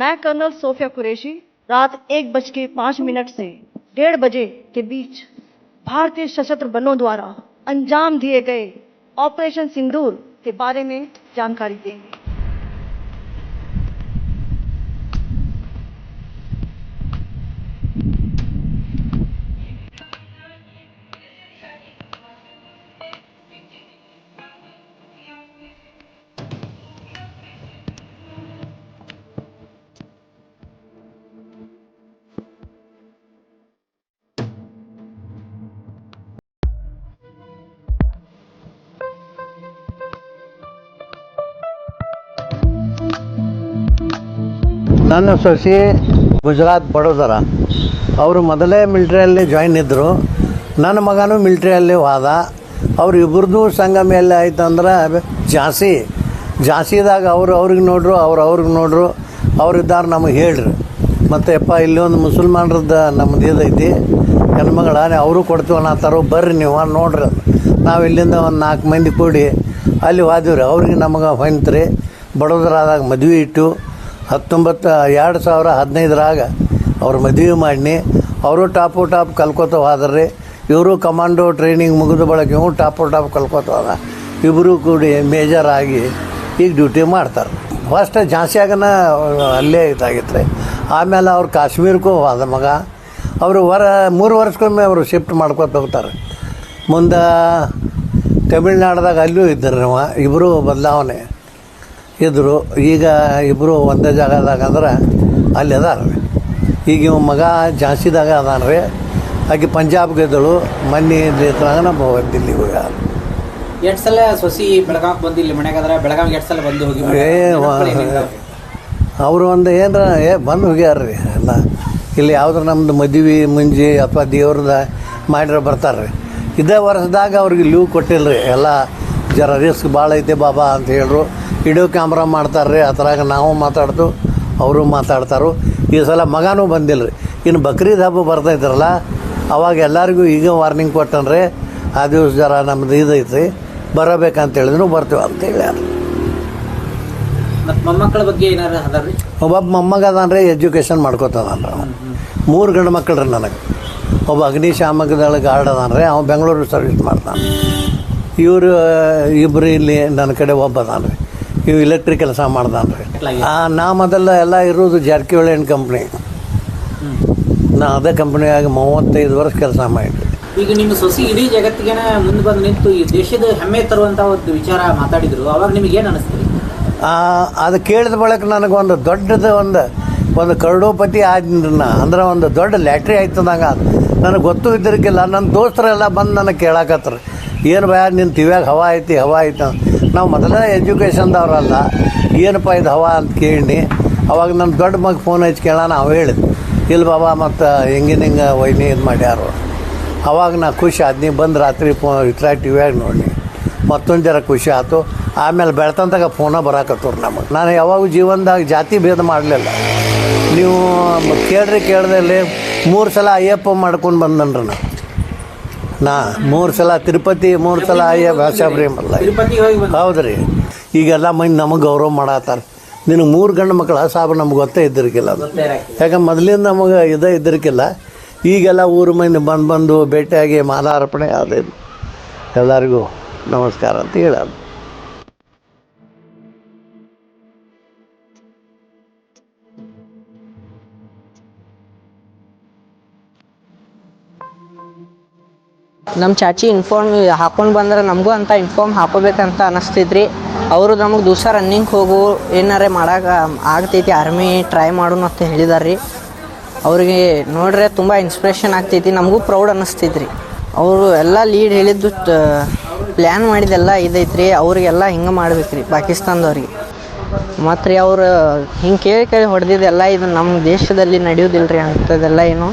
मैं colonel Sophia Qureshi, रात एक बज के पाँच मिनट से डेढ़ बजे के बीच भारतीय सशस्त्र बलों द्वारा अंजाम दिए गए ऑपरेशन सिंदूर के बारे में जानकारी देंगे। ನನ್ನ ಸೊಸೆ ಗುಜರಾತ್ ಬಡೋದರ. ಅವರು ಮೊದಲೇ ಮಿಲ್ಟ್ರಿಯಲ್ಲಿ ಜಾಯಿನ್ ಇದ್ದರು ನನ್ನ ಮಗನೂ ಮಿಲ್ಟ್ರಿಯಲ್ಲಿ ಹೋದ ಅವ್ರು ಇಬ್ಬರದು ಸಂಗಮ ಎಲ್ಲಿ ಆಯ್ತು ಅಂದ್ರೆ ಜಾಸ್ತಿ. ಜಾಸ್ತಿದಾಗ ಅವರು ಅವ್ರಿಗೆ ನೋಡ್ರು, ಅವ್ರು ಅವ್ರಿಗೆ ನೋಡ್ರು. ಅವ್ರಿದ್ದಾರೆ ನಮಗೆ ಹೇಳ್ರಿ. ಮತ್ತು ಯಪ್ಪ, ಇಲ್ಲಿ ಒಂದು ಮುಸಲ್ಮಾನರದ್ದು ನಮ್ಮದು ಇದೈತಿ. ಹೆಣ್ಮಗಳ ಅವರು ಕೊಡ್ತೀವಿ ಅನ್ನತ್ತಾರೋ ಬರ್ರಿ ನೀವು ನೋಡ್ರಿ. ನಾವು ಇಲ್ಲಿಂದ ಒಂದು ನಾಲ್ಕು ಮಂದಿ ಕೂಡಿ ಅಲ್ಲಿ ಹೋದಿವ್ರಿ ಅವ್ರಿಗೆ ನಮಗೆ ಹೊಂತ್ರಿ ಬಡೋದರಾದಾಗ ಮದುವೆ ಇಟ್ಟು ಹತ್ತೊಂಬತ್ತು, ಎರಡು ಸಾವಿರ ಹದಿನೈದರಾಗ ಅವ್ರ ಮದುವೆ ಮಾಡಿ ಅವರು ಟಾಪು ಟಾಪ್ ಕಲ್ಕೋತ ಹೋದ್ರಿ. ಇವರು ಕಮಾಂಡೋ ಟ್ರೈನಿಂಗ್ ಮುಗಿದ ಬಳಕೆ ಇವು ಟಾಪು ಟಾಪ್ ಕಲ್ಕೋತ ಹೋದ. ಇಬ್ಬರು ಕೂಡಿ ಮೇಜರ್ ಆಗಿ ಈಗ ಡ್ಯೂಟಿ ಮಾಡ್ತಾರೆ. ಫಸ್ಟ್ ಝಾನ್ಸಿಯಾಗನ ಅಲ್ಲೇ ಇದಾಗಿತ್ತು ಆಮೇಲೆ ಅವ್ರು ಕಾಶ್ಮೀರಕ್ಕೂ ಹೋದ ಮಗ. ಅವರು ವರ, ಮೂರು ವರ್ಷಕ್ಕೊಮ್ಮೆ ಅವರು ಶಿಫ್ಟ್ ಮಾಡ್ಕೊತ ಹೋಗ್ತಾರೆ. ಮುಂದೆ ತಮಿಳ್ನಾಡ್ದಾಗ ಅಲ್ಲೂ ಇದ್ದರು ನಾವು ಇಬ್ಬರು ಬದಲಾವಣೆ. ಇದ್ದರು ಈಗ ಇಬ್ಬರು ಒಂದೇ ಜಾಗದಾಗ ಅಂದ್ರೆ ಅಲ್ಲಿ ಅದಾರ. ಈಗ ಇವ ಮಗ ಝಾನ್ಸಿದಾಗ ಅದಾನ ರೀ. ಆಕೆ ಪಂಜಾಬ್ಗೆ ಇದ್ದಳು. ಮನ್ನಿ ನಮ್ಮ ದಿಲ್ಲಿಗೆ ಹೋಗ್ಯಾರ ಎಷ್ಟು ಸಲ ಸೊಸಿ ಬೆಳಗಾವ್ ಬಂದು ಇಲ್ಲಿ ಮನೆಗಾದ್ರೆ ಬೆಳಗಾವಿಗೆ ಎಷ್ಟು ಸಲ ಬಂದು ಹೋಗಿ? ಏ ಅವರು ಒಂದು ಏನರ ಏ ಬಂದು ಹೋಗ್ಯಾರ್ರಿ ಎಲ್ಲ. ಇಲ್ಲಿ ಯಾವ್ದಾರ ನಮ್ದು ಮದುವೆ ಮುಂಜಿ ಅಥವಾ ದೇವ್ರದ ಮಾಡಿರೋ ಬರ್ತಾರೆ ರೀ. ಇದೇ ವರ್ಷದಾಗ ಅವ್ರಿಗೆ ಲೀವ್ ಕೊಟ್ಟಿಲ್ಲ ರೀ ಎಲ್ಲ. ಜರ ರಿಸ್ಕ್ ಭಾಳ ಐತೆ ಬಾಬಾ ಅಂತ ಹೇಳ್ರು. ವಿಡಿಯೋ ಕ್ಯಾಮ್ರಾ ಮಾಡ್ತಾರೆ ರೀ ಅದ್ರಾಗ ನಾವು ಮಾತಾಡ್ತು ಅವರು ಮಾತಾಡ್ತಾರು. ಈ ಸಲ ಮಗನೂ ಬಂದಿಲ್ಲ ರೀ ಇನ್ನು ಬಕ್ರೀದ್ ಹಬ್ಬ ಬರ್ತೈತ್ರಲ್ಲ ಅವಾಗ ಎಲ್ಲರಿಗೂ ಈಗ ವಾರ್ನಿಂಗ್ ಕೊಟ್ಟನ್ರಿ. ಆ ದಿವಸ ಜರ ನಮ್ದು ಇದೈತಿ ಬರಬೇಕಂತ ಹೇಳಿದ್ರು ಬರ್ತೀವಿ ಅಂತ ಹೇಳ್ಯಾರ ಮೊಮ್ಮಕ್ಕಳ ಬಗ್ಗೆ ಏನಾರು ಅದಾರ್ರಿ? ಒಬ್ಬ ಮೊಮ್ಮಗ ಅದಾನ್ರಿ ಎಜುಕೇಷನ್ ಮಾಡ್ಕೋತದಾನ ಮೂರು ಗಂಡು ಮಕ್ಕಳು ರೀ ನನಗೆ. ಒಬ್ಬ ಅಗ್ನಿಶಾಮಕದಳ ಗಾರ್ಡ್ ಅದಾನ್ರಿ ಅವ್ನು ಬೆಂಗಳೂರು ಸರ್ವಿಸ್ ಮಾಡ್ತಾನೆ ಇವರು ಇಬ್ಬರು ಇಲ್ಲಿ ನನ್ನ ಕಡೆ ಒಬ್ಬ ರೀ ಇವು ಇಲೆಕ್ಟ್ರಿಕ್ ಕೆಲಸ ಮಾಡ್ದಾನ್ರಿ. ಆ, ನಾ ಮೊದಲ ಎಲ್ಲ ಇರೋದು ಜಾರಕಿಹೊಳಿ ಆ್ಯಂಡ್ ಕಂಪ್ನಿ ನಾ ಅದೇ ಕಂಪ್ನಿಯಾಗ ಮೂವತ್ತೈದು ವರ್ಷ ಕೆಲಸ ಮಾಡಿದ್ರಿ ಈಗ ನಿಮ್ಮ ಸೊಸಿ ಇಡೀ ಜಗತ್ತಿಗೆ ಮುಂದೆ ಬಂದು ನಿಂತು ಈ ದೇಶದ ಹೆಮ್ಮೆ ತರುವಂತ ಒಂದು ವಿಚಾರ ಮಾತಾಡಿದ್ರು. ಅವಾಗ ನಿಮಗೆ ಏನು ಅನಿಸ್ತೀರಿ ಅದು ಕೇಳಿದ ಬಳಿಕ ನನಗೆ ಒಂದು ದೊಡ್ಡದು ಒಂದು ಒಂದು ಕರಡೋಪತಿ ಆದ್ರಿ ನಾ ಅಂದ್ರೆ ಒಂದು ದೊಡ್ಡ ಲ್ಯಾಟ್ರಿ ಆಯ್ತದಂಗ ನನಗೆ ಗೊತ್ತು ಇದ್ದಿರಕ್ಕಿಲ್ಲ ನನ್ನ ದೋಸ್ತರೆಲ್ಲ ಬಂದು ನನಗೆ ಕೇಳಾಕತ್ರು. ಏನು ಭಯ? ನಿನ್ನ ತಿವ್ಯಾಗ ಹವಾ ಐತಿ ಹವಾ ಐತಿ. ನಾವು ಮೊದಲೇ ಎಜುಕೇಷನ್ದವ್ರಲ್ಲ, ಏನಪ್ಪ ಇದು ಹವಾ? ಅಂತ ಕೇಳಿ ಅವಾಗ ನನ್ನ ದೊಡ್ಡ ಮಗ ಫೋನ್ ಹಚ್ಚಿ ಕೇಳೋಣ, ಅವ ಹೇಳಿದ್ ಇಲ್ಲಿ ಬಾಬಾ, ಮತ್ತು ಹೆಂಗಿನ ಹಿಂಗೆ ವೈನಿ ಇದು ಮಾಡ್ಯಾರು? ಅವಾಗ ನಾ ಖುಷಿ ಆದ್ನಿ ಬಂದು ರಾತ್ರಿ ಫೋ ಇತ್ರ ಟಿ ವ್ಯಾಗ ನೋಡಿ ಮತ್ತೊಂದು ಜರ ಖುಷಿ ಆಯ್ತು ಆಮೇಲೆ ಬೆಳ್ತಂತಾಗ ಫೋನ ಬರಾಕತ್ತವ್ರು ನಮಗೆ. ನಾನು ಯಾವಾಗೂ ಜೀವನದಾಗ ಜಾತಿ ಭೇದ ಮಾಡಲಿಲ್ಲ. ನೀವು ಕೇಳ್ರಿ ಕೇಳ್ದಲ್ಲಿ, ಮೂರು ಸಲ ಅಯ್ಯಪ್ಪ ಮಾಡ್ಕೊಂಡು ಬಂದನ್ರಿ ನಾ ನಾ ಮೂರು ಸಲ ತಿರುಪತಿ ಮೂರು ಸಲ ಅಯ್ಯ ಹೋಗಿ ಬಂದು ಹೌದು ರೀ ಈಗೆಲ್ಲ ಮಂದಿ ನಮಗೆ ಗೌರವ ಮಾಡತ್ತಾರ ನಿನಗೆ ಮೂರು ಗಂಡು ಮಕ್ಕಳ ಸಾಬ್ ನಮ್ಗೆ ಗೊತ್ತೇ ಇದ್ದಿರ್ಕಿಲ್ಲ ಅದು. ಯಾಕಂದ್ರೆ ಮೊದಲಿಂದ ನಮಗೆ ಇದೇ ಇದ್ದಿರ್ಕಿಲ್ಲ. ಈಗೆಲ್ಲ ಊರು ಮಂದಿ ಬಂದು ಬಂದು ಭೇಟಿಯಾಗಿ ಮಾಲಾರ್ಪಣೆ ಅದೇ ಎಲ್ಲರಿಗೂ ನಮಸ್ಕಾರ ಅಂತ ಹೇಳೋದು. ನಮ್ಮ ಚಾಚಿ ಇನ್ಫಾರ್ಮ್ ಹಾಕೊಂಡು ಬಂದ್ರೆ ನಮಗೂ ಅಂತ ಇನ್ಫಾರ್ಮ್ ಹಾಕೋಬೇಕಂತ ಅನಿಸ್ತಿದ್ರಿ. ಅವರು ನಮಗೆ ದಿವಸ ರನ್ನಿಂಗ್ ಹೋಗು, ಏನಾರೆ ಮಾಡಕ್ಕೆ ಆಗ್ತೈತಿ ಆರ್ಮಿ ಟ್ರೈ ಮಾಡೋಣ ಅಂತ ಹೇಳಿದಾರ್ರಿ. ಅವರಿಗೆ ನೋಡ್ರೆ ತುಂಬ ಇನ್ಸ್ಪಿರೇಷನ್ ಆಗ್ತೈತಿ, ನಮಗೂ ಪ್ರೌಡ್ ಅನ್ನಿಸ್ತೈತ್ರಿ ಅವರು ಎಲ್ಲ ಲೀಡ್ ಹೇಳಿದ್ದು ಪ್ಲ್ಯಾನ್ ಮಾಡಿದೆಲ್ಲ ಇದೈತ್ರಿ, ಅವ್ರಿಗೆಲ್ಲ ಹಿಂಗೆ ಮಾಡ್ಬೇಕ್ರಿ ಪಾಕಿಸ್ತಾನದವ್ರಿಗೆ. ಮತ್ತು ರೀ ಅವ್ರು ಹಿಂಗೆ ಕೇಳಿ ಕೇಳಿ ಹೊಡೆದಿದ್ದೆಲ್ಲ ಇದು ನಮ್ಮ ದೇಶದಲ್ಲಿ ನಡೆಯೋದಿಲ್ಲ ರೀ ಅಂಥದ್ದೆಲ್ಲ ಏನು?